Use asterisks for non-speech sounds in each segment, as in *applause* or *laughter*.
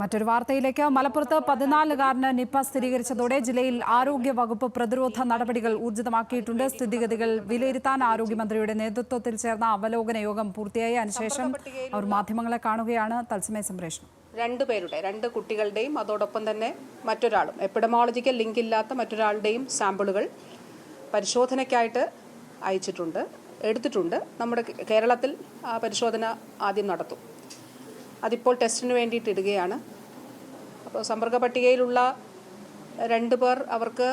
മറ്റൊരു വാർത്തയിലേക്ക്. മലപ്പുറത്ത് പതിനാലുകാരന് നിപ്പ സ്ഥിരീകരിച്ചതോടെ ജില്ലയിൽ ആരോഗ്യ വകുപ്പ് പ്രതിരോധ നടപടികൾ ഊർജിതമാക്കിയിട്ടുണ്ട്. സ്ഥിതിഗതികൾ വിലയിരുത്താൻ ആരോഗ്യമന്ത്രിയുടെ നേതൃത്വത്തിൽ ചേർന്ന അവലോകന യോഗം പൂർത്തിയായി. അതിനുശേഷം അവർ മാധ്യമങ്ങളെ കാണുകയാണ്. തത്സമയ സംപ്രേഷണം. രണ്ടു പേരുടെ രണ്ട് കുട്ടികളുടെയും അതോടൊപ്പം തന്നെ മറ്റൊരാളും. എപ്പിഡമോളജിക്കൽ ലിങ്ക് ഇല്ലാത്ത മറ്റൊരാളുടെയും സാമ്പിളുകൾ പരിശോധനയ്ക്കായിട്ട് അയച്ചിട്ടുണ്ട് എടുത്തിട്ടുണ്ട്. നമ്മുടെ കേരളത്തിൽ പരിശോധന ആദ്യം നടത്തും. അതിപ്പോൾ ടെസ്റ്റിന് വേണ്ടിയിട്ട് ഇടുകയാണ്. അപ്പോൾ സമ്പർക്ക പട്ടികയിലുള്ള രണ്ട് പേർ അവർക്ക്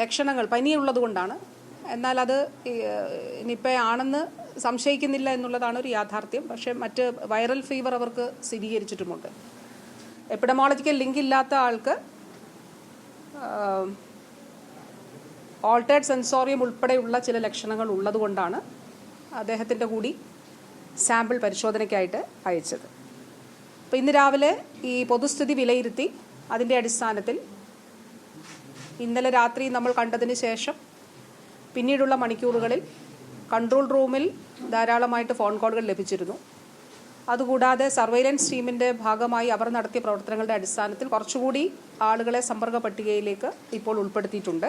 ലക്ഷണങ്ങൾ പനിയുള്ളത് കൊണ്ടാണ്. എന്നാൽ അത് നിപ്പയാണെന്ന് സംശയിക്കുന്നില്ല എന്നുള്ളതാണ് ഒരു യാഥാർത്ഥ്യം. പക്ഷേ മറ്റ് വൈറൽ ഫീവർ അവർക്ക് സ്ഥിരീകരിച്ചിട്ടുമുണ്ട്. എപ്പിഡമോളജിക്കൽ ലിങ്ക് ഇല്ലാത്ത ആൾക്ക് ഓൾട്ടേഡ് സെൻസോറിയം ഉൾപ്പെടെയുള്ള ചില ലക്ഷണങ്ങൾ ഉള്ളതുകൊണ്ടാണ് അദ്ദേഹത്തിന്റെ കൂടി സാമ്പിൾ പരിശോധനയ്ക്കായിട്ട് അയച്ചത്. അപ്പോൾ ഇന്ന് രാവിലെ ഈ പൊതുസ്ഥിതി വിലയിരുത്തി അതിന്റെ അടിസ്ഥാനത്തിൽ ഇന്നലെ രാത്രി നമ്മൾ കണ്ടതിന് ശേഷം പിന്നീടുള്ള മണിക്കൂറുകളിൽ കൺട്രോൾ റൂമിൽ ധാരാളമായിട്ട് ഫോൺ കോളുകൾ ലഭിച്ചിരുന്നു. അതുകൂടാതെ സർവൈലൻസ് ടീമിന്റെ ഭാഗമായി അവർ നടത്തിയ പ്രവർത്തനങ്ങളുടെ അടിസ്ഥാനത്തിൽ കുറച്ചുകൂടി ആളുകളെ സമ്പർക്ക പട്ടികയിലേക്ക് ഇപ്പോൾ ഉൾപ്പെടുത്തിയിട്ടുണ്ട്.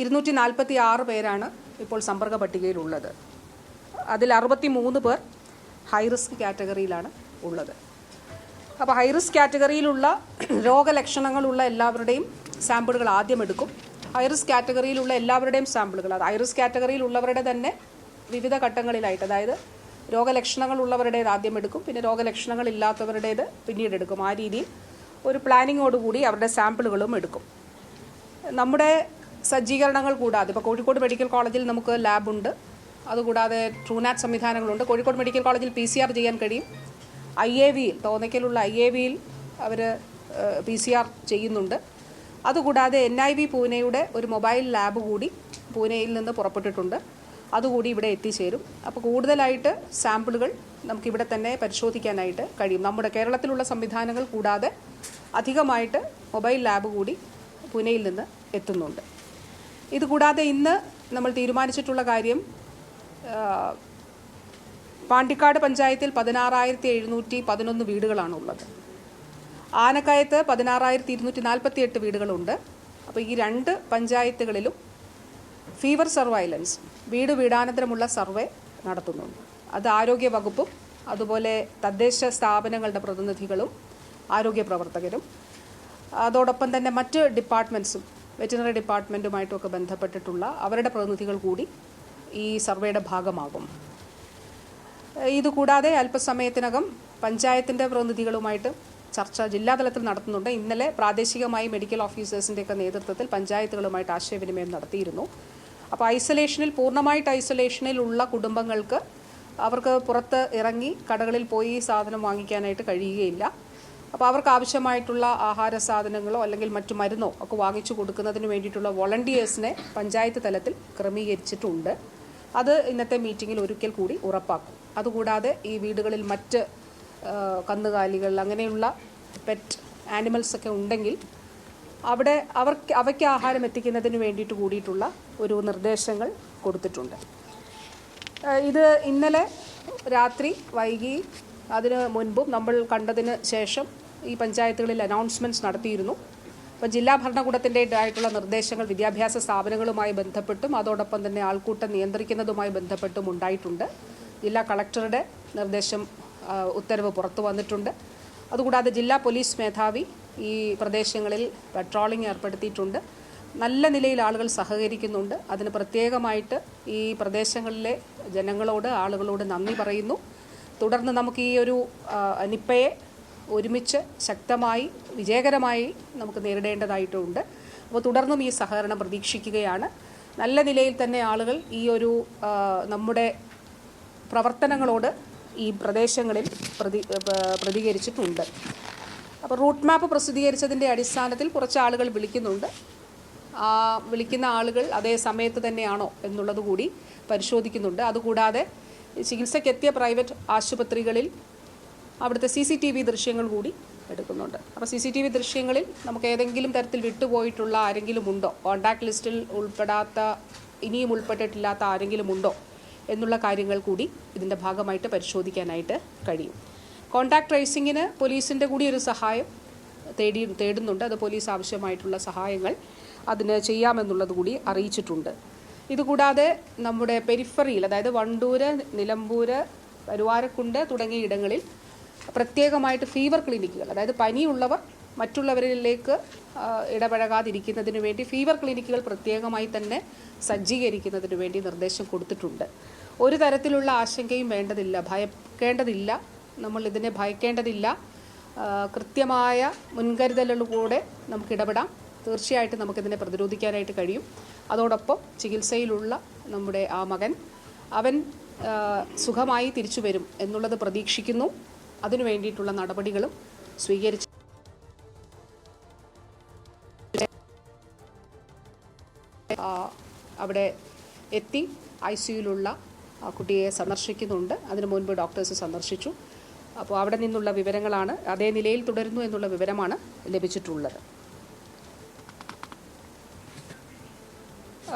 ഇരുന്നൂറ്റി നാൽപ്പത്തി ആറ് പേരാണ് ഇപ്പോൾ സമ്പർക്ക പട്ടികയിലുള്ളത് അതിൽ അറുപത്തി മൂന്ന് പേർ ഹൈ റിസ്ക് കാറ്റഗറിയിലാണ് ഉള്ളത്. അപ്പോൾ ഹൈ റിസ്ക് കാറ്റഗറിയിലുള്ള രോഗലക്ഷണങ്ങളുള്ള എല്ലാവരുടെയും സാമ്പിളുകൾ ആദ്യം എടുക്കും. ഹൈ റിസ്ക് കാറ്റഗറിയിലുള്ള എല്ലാവരുടെയും സാമ്പിളുകൾ അത് ഹൈ റിസ്ക് കാറ്റഗറിയിലുള്ളവരുടെ തന്നെ വിവിധ ഘട്ടങ്ങളിലായിട്ട് അതായത് രോഗലക്ഷണങ്ങളുള്ളവരുടേത് ആദ്യം എടുക്കും പിന്നെ രോഗലക്ഷണങ്ങൾ ഇല്ലാത്തവരുടേത് പിന്നീട് എടുക്കും. ആ രീതിയിൽ ഒരു പ്ലാനിങ്ങോടുകൂടി അവരുടെ സാമ്പിളുകളും എടുക്കും. നമ്മുടെ സജ്ജീകരണങ്ങൾ കൂടാതെ ഇപ്പോൾ കോഴിക്കോട് മെഡിക്കൽ കോളേജിൽ നമുക്ക് ലാബുണ്ട് അതുകൂടാതെ ട്രൂനാറ്റ് സംവിധാനങ്ങളുണ്ട്. കോഴിക്കോട് മെഡിക്കൽ കോളേജിൽ പി സി ആർ ചെയ്യാൻ കഴിയും. ഐ എ വിയിൽ തോന്നയ്ക്കലുള്ള ഐ എ വിയിൽ അവർ പി സി ആർ ചെയ്യുന്നുണ്ട്. അതുകൂടാതെ എൻ ഐ വി പൂനെയുടെ ഒരു മൊബൈൽ ലാബ് കൂടി പൂനെയിൽ നിന്ന് പുറപ്പെട്ടിട്ടുണ്ട്. അതുകൂടി ഇവിടെ എത്തിച്ചേരും. അപ്പോൾ കൂടുതലായിട്ട് സാമ്പിളുകൾ നമുക്കിവിടെ തന്നെ പരിശോധിക്കാനായിട്ട് കഴിയും. നമ്മുടെ കേരളത്തിലുള്ള സംവിധാനങ്ങൾ കൂടാതെ അധികമായിട്ട് മൊബൈൽ ലാബ് കൂടി പൂനെയിൽ നിന്ന് എത്തുന്നുണ്ട്. ഇതുകൂടാതെ ഇന്ന് നമ്മൾ തീരുമാനിച്ചിട്ടുള്ള കാര്യം പാണ്ടിക്കാട് പഞ്ചായത്തിൽ പതിനാറായിരത്തി എഴുന്നൂറ്റി പതിനൊന്ന് വീടുകളാണുള്ളത്. ആനക്കയത്ത് പതിനാറായിരത്തി ഇരുന്നൂറ്റി നാൽപ്പത്തി എട്ട് വീടുകളുണ്ട്. അപ്പോൾ ഈ രണ്ട് പഞ്ചായത്തുകളിലും ഫീവർ സർവൈലൻസ് വീട് വീടാനന്തരമുള്ള സർവേ നടത്തുന്നുണ്ട്. അത് ആരോഗ്യ വകുപ്പും അതുപോലെ തദ്ദേശ സ്ഥാപനങ്ങളുടെ പ്രതിനിധികളും ആരോഗ്യ പ്രവർത്തകരും അതോടൊപ്പം തന്നെ മറ്റ് ഡിപ്പാർട്ട്മെന്റ്സും വെറ്റിനറി ഡിപ്പാർട്ട്മെന്റുമായിട്ടുമൊക്കെ ബന്ധപ്പെട്ടിട്ടുള്ള അവരുടെ പ്രതിനിധികൾ കൂടി ഈ സർവേയുടെ ഭാഗമാകും. ഇതുകൂടാതെ അല്പസമയത്തിനകം പഞ്ചായത്തിന്റെ പ്രതിനിധികളുമായിട്ട് ചർച്ച ജില്ലാതലത്തിൽ നടത്തുന്നുണ്ട്. ഇന്നലെ പ്രാദേശികമായി മെഡിക്കൽ ഓഫീസേഴ്സിന്റെയൊക്കെ നേതൃത്വത്തിൽ പഞ്ചായത്തുകളുമായിട്ട് ആശയവിനിമയം നടത്തിയിരുന്നു. അപ്പോൾ ഐസൊലേഷനിൽ പൂർണമായിട്ട് ഐസൊലേഷനിലുള്ള കുടുംബങ്ങൾക്ക് അവർക്ക് പുറത്ത് ഇറങ്ങി കടകളിൽ പോയി സാധനം വാങ്ങിക്കാനായിട്ട് കഴിയുകയില്ല. അപ്പോൾ അവർക്ക് ആവശ്യമായിട്ടുള്ള ആഹാര സാധനങ്ങളോ അല്ലെങ്കിൽ മറ്റു മരുന്നോ ഒക്കെ വാങ്ങിച്ചു കൊടുക്കുന്നതിന് വേണ്ടിയിട്ടുള്ള വോളണ്ടിയേഴ്സിനെ പഞ്ചായത്ത് തലത്തിൽ ക്രമീകരിച്ചിട്ടുണ്ട്. അത് ഇന്നത്തെ മീറ്റിങ്ങിൽ ഒരിക്കൽ കൂടി ഉറപ്പാക്കും. അതുകൂടാതെ ഈ വീടുകളിൽ മറ്റ് കന്നുകാലികൾ അങ്ങനെയുള്ള പെറ്റ് ആനിമൽസ് ഒക്കെ ഉണ്ടെങ്കിൽ അവിടെ അവർക്ക് അവയ്ക്ക് ആഹാരം എത്തിക്കുന്നതിന് വേണ്ടിയിട്ട് കൂടിയിട്ടുള്ള ഒരു നിർദ്ദേശങ്ങൾ കൊടുത്തിട്ടുണ്ട്. ഇത് ഇന്നലെ രാത്രി വൈകി അതിന് മുൻപും നമ്മൾ കണ്ടതിന് ശേഷം ഈ പഞ്ചായത്തുകളിൽ അനൗൺസ്മെന്റ്സ് നടത്തിയിരുന്നു. അപ്പോൾ ജില്ലാ ഭരണകൂടത്തിന്റെതായിട്ടുള്ള നിർദ്ദേശങ്ങൾ വിദ്യാഭ്യാസ സ്ഥാപനങ്ങളുമായി ബന്ധപ്പെട്ടും അതോടൊപ്പം തന്നെ ആൾക്കൂട്ടം നിയന്ത്രിക്കുന്നതുമായി ബന്ധപ്പെട്ടും ഉണ്ടായിട്ടുണ്ട്. ജില്ലാ കളക്ടറുടെ നിർദ്ദേശം ഉത്തരവ് പുറത്തു വന്നിട്ടുണ്ട്. അതുകൂടാതെ ജില്ലാ പോലീസ് മേധാവി ഈ പ്രദേശങ്ങളിൽ പട്രോളിംഗ് ഏർപ്പെടുത്തിയിട്ടുണ്ട്. നല്ല നിലയിൽ ആളുകൾ സഹകരിക്കുന്നുണ്ട്. അതിന് പ്രത്യേകമായിട്ട് ഈ പ്രദേശങ്ങളിലെ ജനങ്ങളോട് ആളുകളോട് നന്ദി പറയുന്നു. തുടർന്ന് നമുക്ക് ഈ ഒരു നിപ്പയെ ഒരുമിച്ച് ശക്തമായി വിജയകരമായി നമുക്ക് നേരിടേണ്ടതായിട്ടുണ്ട്. അപ്പോൾ തുടർന്നും ഈ സഹകരണം പ്രതീക്ഷിക്കുകയാണ്. നല്ല നിലയിൽ തന്നെ ആളുകൾ ഈ ഒരു നമ്മുടെ പ്രവർത്തനങ്ങളോട് ഈ പ്രദേശങ്ങളിൽ പ്രതി പ്രതികരിച്ചിട്ടുണ്ട്. അപ്പോൾ റൂട്ട് മാപ്പ് പ്രസിദ്ധീകരിച്ചതിന്റെ അടിസ്ഥാനത്തിൽ കുറച്ച് ആളുകൾ വിളിക്കുന്നുണ്ട്. ആ വിളിക്കുന്ന ആളുകൾ അതേ സമയത്ത് തന്നെയാണോ എന്നുള്ളത് കൂടി പരിശോധിക്കുന്നുണ്ട്. അതുകൂടാതെ ചികിത്സയ്ക്കെത്തിയ പ്രൈവറ്റ് ആശുപത്രികളിൽ അവിടുത്തെ സി സി ടി വി ദൃശ്യങ്ങൾ കൂടി എടുക്കുന്നുണ്ട്. അപ്പോൾ സി സി ടി വി ദൃശ്യങ്ങളിൽ നമുക്ക് ഏതെങ്കിലും തരത്തിൽ വിട്ടുപോയിട്ടുള്ള ആരെങ്കിലും ഉണ്ടോ? കോൺടാക്ട് ലിസ്റ്റിൽ ഉൾപ്പെടാത്ത ഇനിയും ഉൾപ്പെട്ടിട്ടില്ലാത്ത ആരെങ്കിലും ഉണ്ടോ? എന്നുള്ള കാര്യങ്ങൾ കൂടി ഇതിന്റെ ഭാഗമായിട്ട് പരിശോധിക്കാനായിട്ട് കഴിയും. കോൺടാക്ട് ട്രേസിങ്ങിന് പോലീസിന്റെ കൂടി ഒരു സഹായം തേടി തേടുന്നുണ്ട്. അത് പോലീസ് ആവശ്യമായിട്ടുള്ള സഹായങ്ങൾ അതിന് ചെയ്യാമെന്നുള്ളത് കൂടി അറിയിച്ചിട്ടുണ്ട്. ഇതുകൂടാതെ നമ്മുടെ പെരിഫറിയിൽ അതായത് വണ്ടൂര് നിലമ്പൂര് കരുവാരക്കുണ്ട് തുടങ്ങിയ ഇടങ്ങളിൽ പ്രത്യേകമായിട്ട് ഫീവർ ക്ലിനിക്കുകൾ അതായത് പനിയുള്ളവർ മറ്റുള്ളവരിലേക്ക് ഇടപഴകാതിരിക്കുന്നതിന് വേണ്ടി ഫീവർ ക്ലിനിക്കുകൾ പ്രത്യേകമായി തന്നെ സജ്ജീകരിക്കുന്നതിന് വേണ്ടി നിർദ്ദേശം കൊടുത്തിട്ടുണ്ട്. ഒരു തരത്തിലുള്ള ആശങ്കയും വേണ്ടതില്ല ഭയക്കേണ്ടതില്ല നമ്മൾ ഇതിനെ ഭയക്കേണ്ടതില്ല. കൃത്യമായ മുൻകരുതലുകളിലൂടെ നമുക്ക് ഇടപെടാം. തീർച്ചയായിട്ടും നമുക്കിതിനെ പ്രതിരോധിക്കാനായിട്ട് കഴിയും. അതോടൊപ്പം ചികിത്സയിലുള്ള നമ്മുടെ ആ മകൻ അവൻ സുഖമായി തിരിച്ചു വരും എന്നുള്ളത് പ്രതീക്ഷിക്കുന്നു. അതിനു വേണ്ടിയിട്ടുള്ള നടപടികളും സ്വീകരിച്ചു. അവിടെ എത്തി. ഐ സിയുലുള്ള കുട്ടിയെ സന്ദർശിക്കുന്നുണ്ട്. അതിനു മുൻപ് ഡോക്ടേഴ്സ് സന്ദർശിച്ചു. അപ്പോൾ അവിടെ നിന്നുള്ള വിവരങ്ങളാണ് അതേ നിലയിൽ തുടരുന്നു എന്നുള്ള വിവരമാണ് ലഭിച്ചിട്ടുള്ളത്.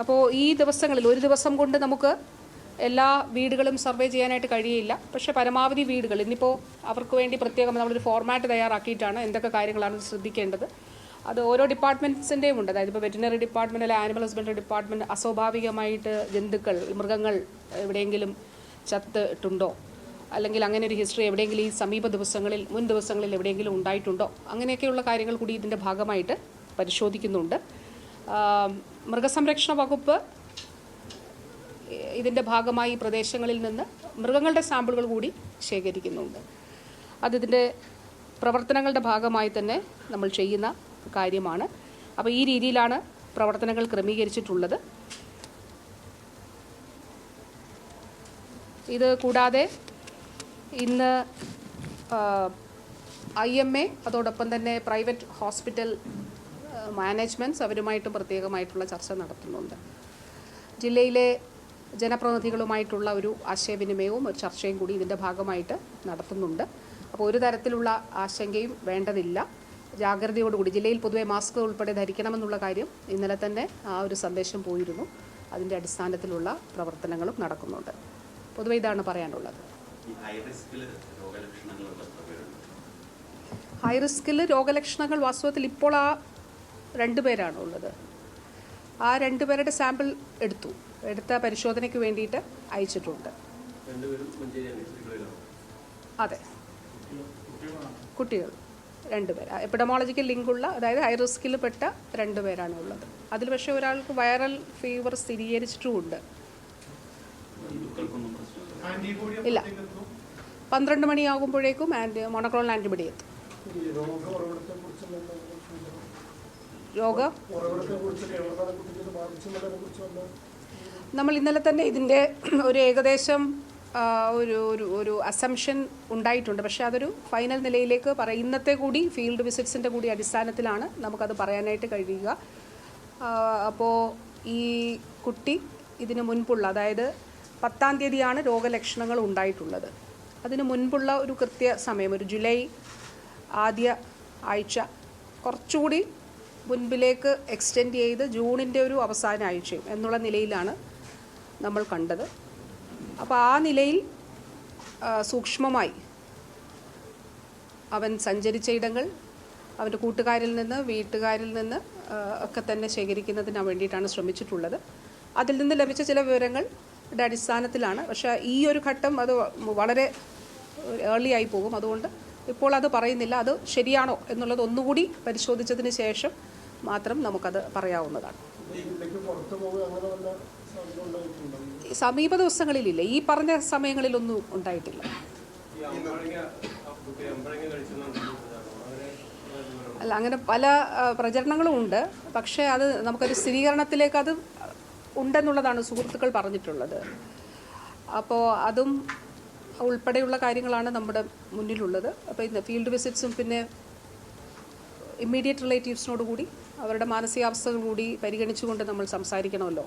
അപ്പോൾ ഈ ദിവസങ്ങളിൽ ഒരു ദിവസം കൊണ്ട് നമുക്ക് എല്ലാ വീടുകളും സർവേ ചെയ്യാനായിട്ട് കഴിയില്ല പക്ഷേ പരമാവധി വീടുകൾ ഇന്നിപ്പോൾ അവർക്ക് വേണ്ടി പ്രത്യേകം നമ്മളൊരു ഫോർമാറ്റ് തയ്യാറാക്കിയിട്ടാണ് എന്തൊക്കെ കാര്യങ്ങളാണ് ശ്രദ്ധിക്കേണ്ടത്. അത് ഓരോ ഡിപ്പാർട്ട്മെന്റ്സിന്റെയും ഉണ്ട്. അതായത് ഇപ്പോൾ വെറ്റിനറി ഡിപ്പാർട്ട്മെന്റ് അല്ലെങ്കിൽ ആനിമൽ ഹസ്ബൻഡറി ഡിപ്പാർട്ട്മെന്റ് അസ്വാഭാവികമായിട്ട് ജന്തുക്കൾ മൃഗങ്ങൾ എവിടെയെങ്കിലും ചത്തിട്ടുണ്ടോ അല്ലെങ്കിൽ അങ്ങനെ ഒരു ഹിസ്റ്ററി എവിടെയെങ്കിലും ഈ സമീപ ദിവസങ്ങളിൽ മുൻ ദിവസങ്ങളിൽ എവിടെയെങ്കിലും ഉണ്ടായിട്ടുണ്ടോ? അങ്ങനെയൊക്കെയുള്ള കാര്യങ്ങൾ കൂടി ഇതിന്റെ ഭാഗമായിട്ട് പരിശോധിക്കുന്നുണ്ട്. മൃഗസംരക്ഷണ വകുപ്പ് ഇതിന്റെ ഭാഗമായി പ്രദേശങ്ങളിൽ നിന്ന് മൃഗങ്ങളുടെ സാമ്പിളുകൾ കൂടി ശേഖരിക്കുന്നുണ്ട്. അതിതിന്റെ പ്രവർത്തനങ്ങളുടെ ഭാഗമായി തന്നെ നമ്മൾ ചെയ്യുന്ന കാര്യമാണ്. അപ്പോൾ ഈ രീതിയിലാണ് പ്രവർത്തനങ്ങൾ ക്രമീകരിച്ചിട്ടുള്ളത്. ഇത് കൂടാതെ ഇന്ന് ഐ എം എ അതോടൊപ്പം തന്നെ പ്രൈവറ്റ് ഹോസ്പിറ്റൽ മാനേജ്മെന്റ്സ് അവരുമായിട്ടും പ്രത്യേകമായിട്ടുള്ള ചർച്ച നടത്തുന്നുണ്ട്. ജില്ലയിലെ ജനപ്രതിനിധികളുമായിട്ടുള്ള ഒരു ആശയവിനിമയവും ഒരു ചർച്ചയും കൂടി ഇതിന്റെ ഭാഗമായിട്ട് നടത്തുന്നുണ്ട്. അപ്പോൾ ഒരു തരത്തിലുള്ള ആശങ്കയും വേണ്ടതില്ല. ജാഗ്രതയോടുകൂടി ജില്ലയിൽ പൊതുവെ മാസ്ക് ഉൾപ്പെടെ ധരിക്കണമെന്നുള്ള കാര്യം ഇന്നലെ തന്നെ ആ ഒരു സന്ദേശം പോയിരുന്നു. അതിന്റെ അടിസ്ഥാനത്തിലുള്ള പ്രവർത്തനങ്ങളും നടക്കുന്നുണ്ട്. പൊതുവെ ഇതാണ് പറയാനുള്ളത്. ഹൈ റിസ്കിൽ ഹൈ രോഗലക്ഷണങ്ങൾ വാസ്തവത്തിൽ ഇപ്പോൾ ആ രണ്ട് പേരാണുള്ളത് ആ രണ്ട് പേരുടെ സാമ്പിൾ എടുത്തു. എടുത്ത പരിശോധനയ്ക്ക് വേണ്ടിയിട്ട് അയച്ചിട്ടുണ്ട്. അതെ. കുട്ടികൾ. രണ്ടുപേർ എപ്പിഡമോളജിക്കൽ ലിങ്കുള്ള അതായത് ഹൈ റിസ്കിൽ പെട്ട രണ്ടുപേരാണ് ഉള്ളത്. അതിൽ പക്ഷേ ഒരാൾക്ക് വൈറൽ ഫീവർ സ്ഥിരീകരിച്ചിട്ടുമുണ്ട്. ഇല്ല. പന്ത്രണ്ട് മണിയാകുമ്പോഴേക്കും ആന്റി മോണോക്ലോണൽ ആന്റിബഡി എത്തും. രോഗ നമ്മൾ ഇന്നലെ തന്നെ ഇതിന്റെ *clears throat* ഒരു ഏകദേശം ഒരു ഒരു ഒരു അസംഷൻ ഉണ്ടായിട്ടുണ്ട്. പക്ഷേ അതൊരു ഫൈനൽ നിലയിലേക്ക് പറ ഇന്നത്തെ കൂടി ഫീൽഡ് വിസിറ്റ്സിന്റെ കൂടി അടിസ്ഥാനത്തിലാണ് നമുക്കത് പറയാനായിട്ട് കഴിയുക. അപ്പോൾ ഈ കുട്ടി ഇതിന് മുൻപുള്ള അതായത് പത്താം തീയതിയാണ് രോഗലക്ഷണങ്ങൾ ഉണ്ടായിട്ടുള്ളത്. അതിന് മുൻപുള്ള ഒരു കൃത്യ സമയം ഒരു ജൂലൈ ആദ്യ ആഴ്ച കുറച്ചുകൂടി മുൻപിലേക്ക് എക്സ്റ്റെൻഡ് ചെയ്ത് ജൂണിന്റെ ഒരു അവസാന ആഴ്ചയും എന്നുള്ള നിലയിലാണ് നമ്മൾ കണ്ടത്. അപ്പോൾ ആ നിലയിൽ സൂക്ഷ്മമായി അവൻ സഞ്ചരിച്ച ഇടങ്ങൾ അവന്റെ കൂട്ടുകാരിൽ നിന്ന് വീട്ടുകാരിൽ നിന്ന് ഒക്കെ തന്നെ ശേഖരിക്കുന്നതിന് വേണ്ടിയിട്ടാണ് ശ്രമിച്ചിട്ടുള്ളത്. അതിൽ നിന്ന് ലഭിച്ച ചില വിവരങ്ങളുടെ അടിസ്ഥാനത്തിലാണ്. പക്ഷേ ഈ ഒരു ഘട്ടം അത് വളരെ ഏർലി ആയി പോകും. അതുകൊണ്ട് ഇപ്പോൾ അത് പറയുന്നില്ല. അത് ശരിയാണോ എന്നുള്ളത് ഒന്നുകൂടി പരിശോധിച്ചതിന് ശേഷം മാത്രം നമുക്കത് പറയാവുന്നതാണ്. സമീപ ദിവസങ്ങളിലില്ല. ഈ പറഞ്ഞ സമയങ്ങളിലൊന്നും ഉണ്ടായിട്ടില്ല. അല്ല അങ്ങനെ പല പ്രചരണങ്ങളും ഉണ്ട്. പക്ഷേ അത് നമുക്കൊരു സ്ഥിരീകരണത്തിലേക്ക് അത് ഉണ്ടെന്നുള്ളതാണ് സുഹൃത്തുക്കൾ പറഞ്ഞിട്ടുള്ളത്. അപ്പോൾ അതും ഉൾപ്പെടെയുള്ള കാര്യങ്ങളാണ് നമ്മുടെ മുന്നിലുള്ളത്. അപ്പോൾ ഇന്ന് ഫീൽഡ് വിസിറ്റ്സും പിന്നെ ഇമ്മീഡിയറ്റ് റിലേറ്റീവ്സിനോട് കൂടി അവരുടെ മാനസികാവസ്ഥകൾ കൂടി പരിഗണിച്ചുകൊണ്ട് നമ്മൾ സംസാരിക്കണമല്ലോ.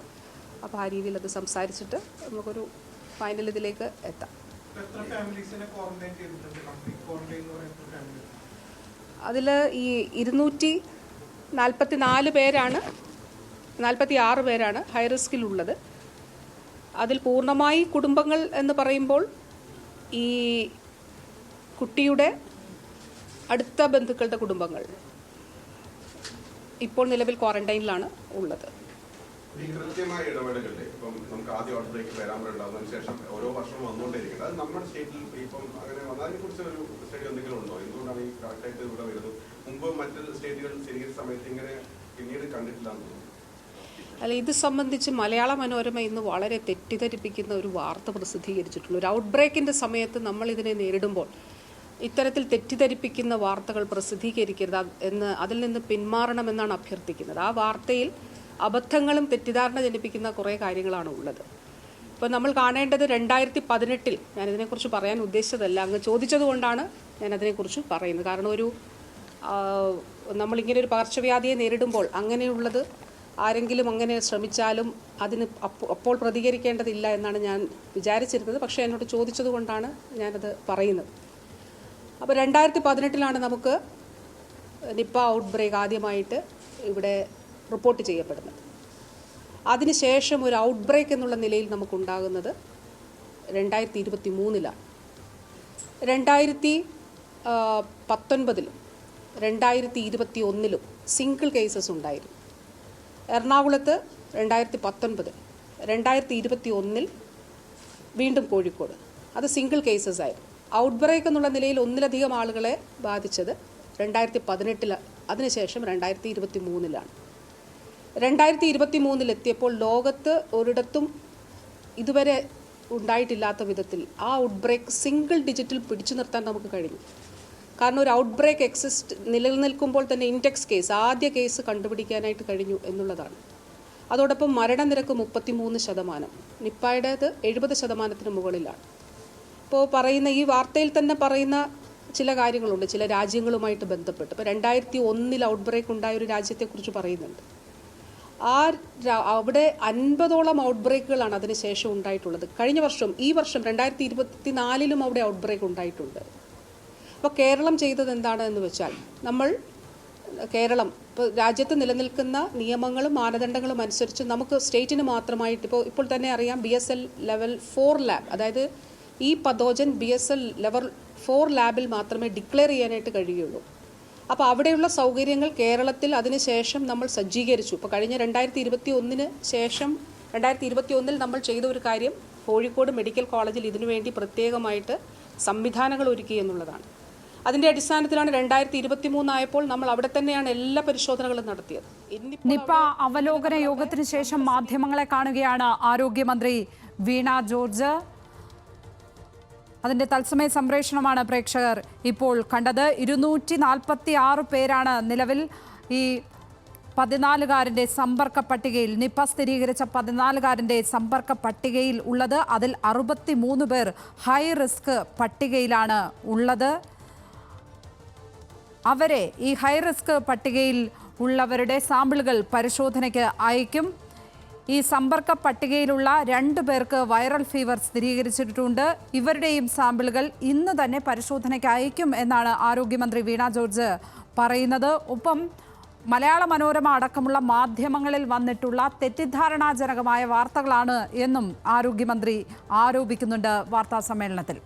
അപ്പോൾ ആ രീതിയിൽ അത് സംസാരിച്ചിട്ട് നമുക്കൊരു ഫൈനൽ ഇതിലേക്ക് എത്താം. അതിൽ ഈ ഇരുന്നൂറ്റി നാൽപ്പത്തി നാല് പേരാണ് നാൽപ്പത്തി ആറ് പേരാണ് ഹൈ റിസ്കിലുള്ളത് അതിൽ പൂർണമായി കുടുംബങ്ങൾ എന്ന് പറയുമ്പോൾ ഈ കുട്ടിയുടെ അടുത്ത ബന്ധുക്കളുടെ കുടുംബങ്ങൾ ഇപ്പോൾ നിലവിൽ ക്വാറന്റൈനിലാണ് ഉള്ളത്. ഈ കൃത്യമായ ഇടപെടലുണ്ട്. ഇപ്പം നമുക്ക് ആദ്യ ഓർഡറിലേക്ക് വരാൻ ഉണ്ടാകുന്നതിന് ശേഷം ഓരോ വർഷവും വന്നുകൊണ്ടിരിക്കുന്നത് അത് നമ്മുടെ സ്റ്റേറ്റിൽ ഇപ്പം അങ്ങനെ വന്നതിനെ കുറിച്ച് ഒരു സ്റ്റഡി എന്തെങ്കിലും ഉണ്ടോ? എന്തുകൊണ്ടാണ് ഈ കറക്റ്റായിട്ട് ഇവിടെ വരുന്നത്? മുമ്പ് മറ്റു സ്റ്റേറ്റുകൾ സ്ഥിരീകരിച്ച സമയത്ത് ഇങ്ങനെ പിന്നീട് കണ്ടിട്ടില്ല അല്ല ഇത് സംബന്ധിച്ച് മലയാള മനോരമ ഇന്ന് വളരെ തെറ്റിദ്ധരിപ്പിക്കുന്ന ഒരു വാർത്ത പ്രസിദ്ധീകരിച്ചിട്ടുള്ളൂ ഒരു ഔട്ട് ബ്രേക്കിന്റെ സമയത്ത് നമ്മൾ ഇതിനെ നേരിടുമ്പോൾ ഇത്തരത്തിൽ തെറ്റിദ്ധരിപ്പിക്കുന്ന വാർത്തകൾ പ്രസിദ്ധീകരിക്കരുത് എന്ന് അതിൽ നിന്ന് പിന്മാറണമെന്നാണ് അഭ്യർത്ഥിക്കുന്നത്. ആ വാർത്തയിൽ അബദ്ധങ്ങളും തെറ്റിദ്ധാരണ ജനിപ്പിക്കുന്ന കുറേ കാര്യങ്ങളാണ് ഉള്ളത്. ഇപ്പോൾ നമ്മൾ കാണേണ്ടത് രണ്ടായിരത്തി പതിനെട്ടിൽ ഞാനിതിനെക്കുറിച്ച് പറയാൻ ഉദ്ദേശിച്ചതല്ല. അങ്ങ് ചോദിച്ചതുകൊണ്ടാണ് ഞാൻ അതിനെക്കുറിച്ച് പറയുന്നത്. കാരണം ഒരു നമ്മളിങ്ങനെ ഒരു പകർച്ചവ്യാധിയെ നേരിടുമ്പോൾ അങ്ങനെയുള്ളത് ആരെങ്കിലും അങ്ങനെ ശ്രമിച്ചാലും അതിന് അപ്പോൾ പ്രതികരിക്കേണ്ടതില്ല എന്നാണ് ഞാൻ വിചാരിച്ചിരുന്നത്. പക്ഷേ എന്നോട് ചോദിച്ചത് കൊണ്ടാണ് ഞാനത് പറയുന്നത്. അപ്പോൾ രണ്ടായിരത്തി പതിനെട്ടിലാണ് നമുക്ക് നിപ്പ ഔട്ട് ബ്രേക്ക് ആദ്യമായിട്ട് ഇവിടെ റിപ്പോർട്ട് ചെയ്യപ്പെടുന്നത്. അതിനുശേഷം ഒരു ഔട്ട് ബ്രേക്ക് എന്നുള്ള നിലയിൽ നമുക്കുണ്ടാകുന്നത് രണ്ടായിരത്തി ഇരുപത്തി മൂന്നിലാണ് രണ്ടായിരത്തി പത്തൊൻപതിലും രണ്ടായിരത്തി ഇരുപത്തി ഒന്നിലും സിംഗിൾ കേസസ് ഉണ്ടായിരുന്നു. എറണാകുളത്ത് രണ്ടായിരത്തി പത്തൊൻപത് രണ്ടായിരത്തി ഇരുപത്തി ഒന്നിൽ വീണ്ടും കോഴിക്കോട്. അത് സിംഗിൾ കേസസ് ആയിരുന്നു. ഔട്ട് ബ്രേക്ക് എന്നുള്ള നിലയിൽ ഒന്നിലധികം ആളുകളെ ബാധിച്ചത് രണ്ടായിരത്തി പതിനെട്ടിൽ അതിനുശേഷം രണ്ടായിരത്തി ഇരുപത്തി മൂന്നിലാണ് രണ്ടായിരത്തി ഇരുപത്തി മൂന്നിലെത്തിയപ്പോൾ ലോകത്ത് ഒരിടത്തും ഇതുവരെ ഉണ്ടായിട്ടില്ലാത്ത വിധത്തിൽ ആ ഔട്ട് ബ്രേക്ക് സിംഗിൾ ഡിജിറ്റിൽ പിടിച്ചു നിർത്താൻ നമുക്ക് കഴിഞ്ഞു. കാരണം ഒരു ഔട്ട് ബ്രേക്ക് എക്സിസ്റ്റ് നിലനിൽക്കുമ്പോൾ തന്നെ ഇൻഡെക്സ് കേസ് ആദ്യ കേസ് കണ്ടുപിടിക്കാനായിട്ട് കഴിഞ്ഞു എന്നുള്ളതാണ്. അതോടൊപ്പം മരണനിരക്ക് മുപ്പത്തിമൂന്ന് ശതമാനം. നിപ്പായുടേത് എഴുപത് ശതമാനത്തിന് മുകളിലാണ്. ഇപ്പോൾ പറയുന്ന ഈ വാർത്തയിൽ തന്നെ പറയുന്ന ചില കാര്യങ്ങളുണ്ട് ചില രാജ്യങ്ങളുമായിട്ട് ബന്ധപ്പെട്ട്. ഇപ്പോൾ രണ്ടായിരത്തി ഒന്നിൽ ഔട്ട് ബ്രേക്ക് ഉണ്ടായ ഒരു രാജ്യത്തെക്കുറിച്ച് പറയുന്നുണ്ട്. ആ അവിടെ അൻപതോളം ഔട്ട് ബ്രേക്കുകളാണ് അതിനുശേഷം ഉണ്ടായിട്ടുള്ളത്. കഴിഞ്ഞ വർഷം ഈ വർഷം രണ്ടായിരത്തി ഇരുപത്തി നാലിലും അവിടെ ഔട്ട് ബ്രേക്ക് ഉണ്ടായിട്ടുണ്ട്. അപ്പോൾ കേരളം ചെയ്തത് എന്താണ് എന്ന് വെച്ചാൽ നമ്മൾ കേരളം ഇപ്പോൾ രാജ്യത്ത് നിലനിൽക്കുന്ന നിയമങ്ങളും മാനദണ്ഡങ്ങളും അനുസരിച്ച് നമുക്ക് സ്റ്റേറ്റിന് മാത്രമായിട്ട് ഇപ്പോൾ ഇപ്പോൾ തന്നെ അറിയാം B S L level four lab അതായത് ഈ pathogen B S L level four ലാബിൽ മാത്രമേ ഡിക്ലെയർ ചെയ്യാനായിട്ട് കഴിയുള്ളൂ. അപ്പോൾ അവിടെയുള്ള സൗകര്യങ്ങൾ കേരളത്തിൽ അതിനുശേഷം നമ്മൾ സജ്ജീകരിച്ചു. ഇപ്പോൾ കഴിഞ്ഞ രണ്ടായിരത്തി ഇരുപത്തി ഒന്നിന് ശേഷം രണ്ടായിരത്തി ഇരുപത്തി ഒന്നിൽ നമ്മൾ ചെയ്ത ഒരു കാര്യം കോഴിക്കോട് മെഡിക്കൽ കോളേജിൽ ഇതിനുവേണ്ടി പ്രത്യേകമായിട്ട് സംവിധാനങ്ങൾ ഒരുക്കി എന്നുള്ളതാണ്. അതിന്റെ അടിസ്ഥാനത്തിലാണ് രണ്ടായിരത്തി ഇരുപത്തി മൂന്നായപ്പോൾ നമ്മൾ അവിടെ തന്നെയാണ് എല്ലാ പരിശോധനകളും നടത്തിയത്. നിപ നിപ്പ അവലോകന യോഗത്തിന് ശേഷം മാധ്യമങ്ങളെ കാണുകയാണ് ആരോഗ്യമന്ത്രി വീണ ജോർജ്. അതിന്റെ തത്സമയ സംപ്രേഷണമാണ് പ്രേക്ഷകർ ഇപ്പോൾ കണ്ടത്. ഇരുന്നൂറ്റി നാൽപ്പത്തി ആറ് പേരാണ് നിലവിൽ ഈ പതിനാലുകാരന്റെ സമ്പർക്ക പട്ടികയിൽ നിപ സ്ഥിരീകരിച്ച പതിനാലുകാരന്റെ സമ്പർക്ക പട്ടികയിൽ ഉള്ളത്. അതിൽ അറുപത്തി മൂന്ന് പേർ ഹൈ റിസ്ക് പട്ടികയിലാണ് ഉള്ളത്. അവരെ ഈ ഹൈ റിസ്ക് പട്ടികയിൽ ഉള്ളവരുടെ സാമ്പിളുകൾ പരിശോധനയ്ക്ക് അയക്കും. ഈ സമ്പർക്ക പട്ടികയിലുള്ള രണ്ടു പേർക്ക് വൈറൽ ഫീവർ സ്ഥിരീകരിച്ചിട്ടുണ്ട്. ഇവരുടെയും സാമ്പിളുകൾ ഇന്ന് തന്നെ പരിശോധനയ്ക്ക് അയക്കും എന്നാണ് ആരോഗ്യമന്ത്രി വീണ ജോർജ് പറയുന്നത്. ഒപ്പം മലയാള മനോരമ അടക്കമുള്ള മാധ്യമങ്ങളിൽ വന്നിട്ടുള്ള തെറ്റിദ്ധാരണാജനകമായ വാർത്തകളാണ് എന്നും ആരോഗ്യമന്ത്രി ആരോപിക്കുന്നുണ്ട് വാർത്താ സമ്മേളനത്തിൽ